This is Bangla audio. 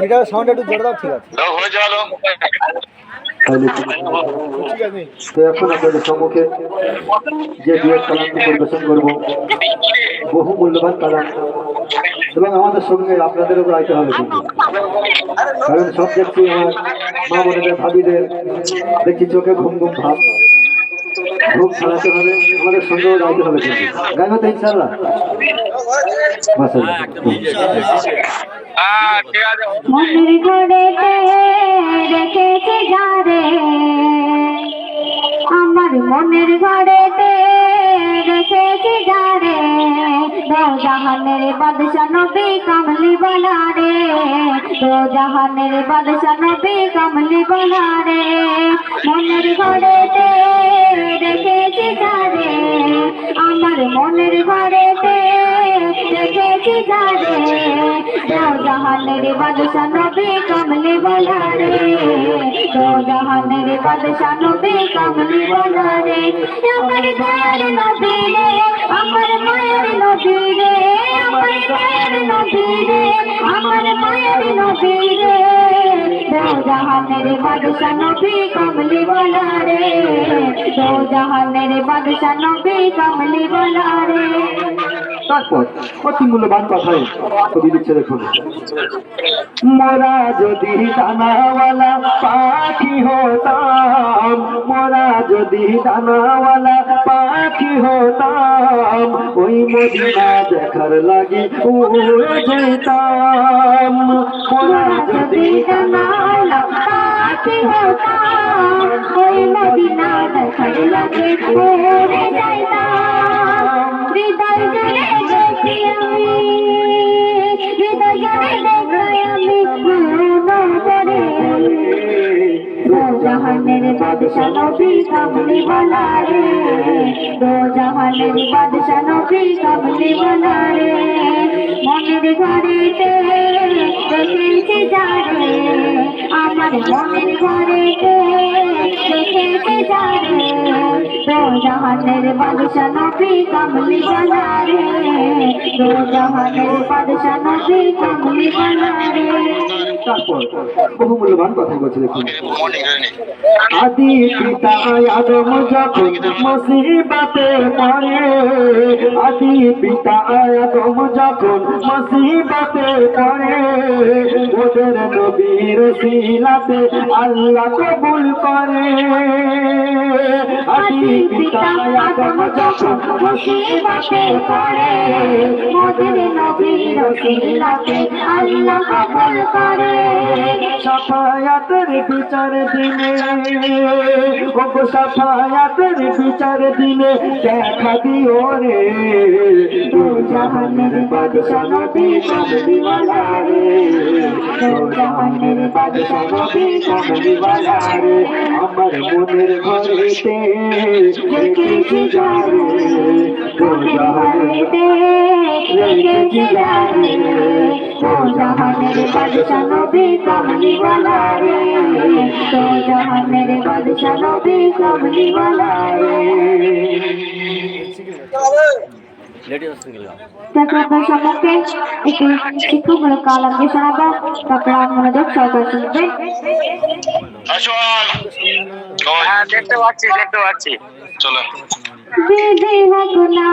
মনিটারের সাউন্ড একটু জোরে দাও ঠিক আছে। দাও হয়ে এখন আপনাদের সম্মুখে যে কালামটি পরিবেশন করব বহু মূল্যবান কালাম এবং আমাদের সঙ্গে আপনাদেরও হবে কিন্তু। কারণ সব দেখছি আমার মা বোনেদের ভাবিদের দেখছি চোখে ঘুম ঘুম ভাব। ঘুম ছাড়াতে হবে আমাদের সঙ্গেও গাইতে হবে কিন্তু। গাইবে তো ইনশাল্লাহ। হ্যাঁ মনের ঘরেতে রেখেছে যারে আমার মনের ঘরেতে রেখেছে যারে জাহানের বাদশা নবী কমলি বলা রে দো জাহানের বাদশা নবী কমলি বলা রে মনের ঘরেতে রেখেছে রেখেছে যারে দো জাহানের বাদশা নবী কমলি বলা রে দো জাহানের বাদশা নবী কমলি বলা রে আমার দয়ার নবী রে আমার মায়ের নবী রে আমার দয়ার নবী রে আমার মায়ের নবী রে দো জাহানের বাদশা নবী কমলি বলা রে দো জাহানের বাদশা নবী কমলি বলা রে তারপর অতি মূল্যবান কথাই কবি লিখছে দেখুন। মোরা যদি দানাওয়ালা পাখি হতাম, মোরা যদি দানাওয়ালা পাখি হতাম, ওই মদিনা দেখার উড়ে যেতাম। যদি জানালা পাখি হতাম, ওই মদিনা দেখার লাগে ঘুরে যাইতাম বাদশা নবী কমলি বলা রে দো জাহানের বাদশা নবী কমলি বলা রে মনের ঘরেতে রেখেছে যারে আমার মনের ঘরেতে রেখেছে যারে দো জাহানের বাদশা নবী কমলি বলা রে দো জাহানের নবী কমলি বলা তারপর বহু মূল্যবান কথা বলছে দেখুন আদি পিতা আদম যখন মুসিবতে পড়ে আদি পিতা আদম যখন মুসিবতে পড়ে ওদের নবীর শিলাতে আল্লাহ কবুল করে। আদি পিতা আদম যখন মুসিবতে পড়ে মোদের নবীর সিলাতে আল্লাহ কবুল করে। সাফায়াতের বিচার দিনে ওগো সাফায়াতের বিচার দিনে দেখা দিও রে। জাহানের বাদশা নবী কবলি রে জাহানের বাদশা নবী কবলি রে আমার মনের ঘরেতে রেখেছি যারে ও রেখেছি যারে দো জাহানের বাদশা নবী কবলি ওয়ালা রে দো জাহানের বাদশা নবী কবলি ওয়ালা রে তারপর সম্মুখে একটি শিক্ষামূলক কালাম দিয়ে শোনাবো। তারপর মনোযোগ সহকারে শুনবেন। হ্যাঁ দেখতে পাচ্ছি দেখতে পাচ্ছি। চলো। বিধি হোক না